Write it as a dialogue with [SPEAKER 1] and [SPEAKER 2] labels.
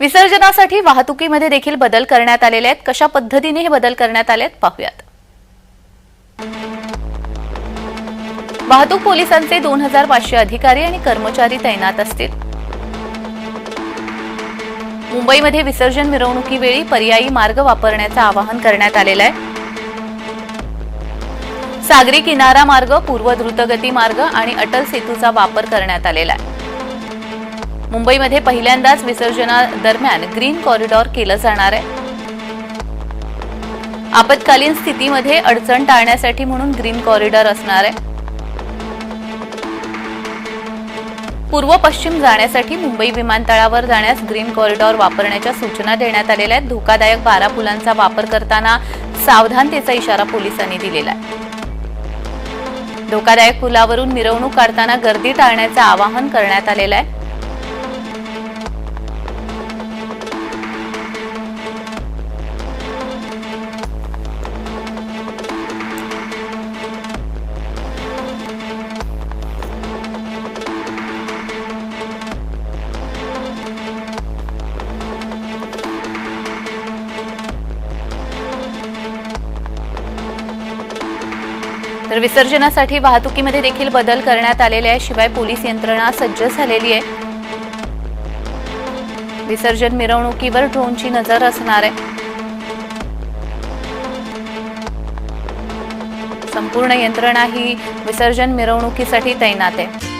[SPEAKER 1] विसर्जनासाठी वाहतुकीमध्ये देखील बदल करण्यात आलेले आहेत. कशा पद्धतीने हे बदल करण्यात आले आहेत पाहूयात. वाहतूक पोलिसांचे दोन हजार पाचशे अधिकारी आणि कर्मचारी तैनात असतील. मुंबईमध्ये विसर्जन मिरवणुकीवेळी पर्यायी मार्ग वापरण्याचं आवाहन करण्यात आलेलं आहे. सागरी किनारा मार्ग पूर्व द्रुतगती मार्ग आणि अटल सेतूचा वापर करण्यात आलेला आहे. मुंबईमध्ये पहिल्यांदाच विसर्जनादरम्यान ग्रीन कॉरिडॉर केलं जाणार आहे. आपत्कालीन स्थितीमध्ये अडचण टाळण्यासाठी म्हणून ग्रीन कॉरिडॉर असणार आहे. पूर्व पश्चिम जाण्यासाठी मुंबई विमानतळावर जाण्यास ग्रीन कॉरिडॉर वापरण्याच्या सूचना देण्यात आलेल्या आहेत. धोकादायक बारा पुलांचा वापर करताना सावधानतेचा इशारा पोलिसांनी दिलेला आहे. धोकादायक पुलावरून मिरवणूक काढताना गर्दी टाळण्याचं आवाहन करण्यात आलेलं आहे. तर विसर्जनासाठी वाहतुकीमध्ये देखील बदल करण्यात आलेले आहे शिवाय पोलीस यंत्रणा सज्ज झालेली आहे. विसर्जन मिरवणुकीवर ड्रोनची नजर असणार आहे. संपूर्ण यंत्रणा ही विसर्जन मिरवणुकीसाठी तैनात आहे.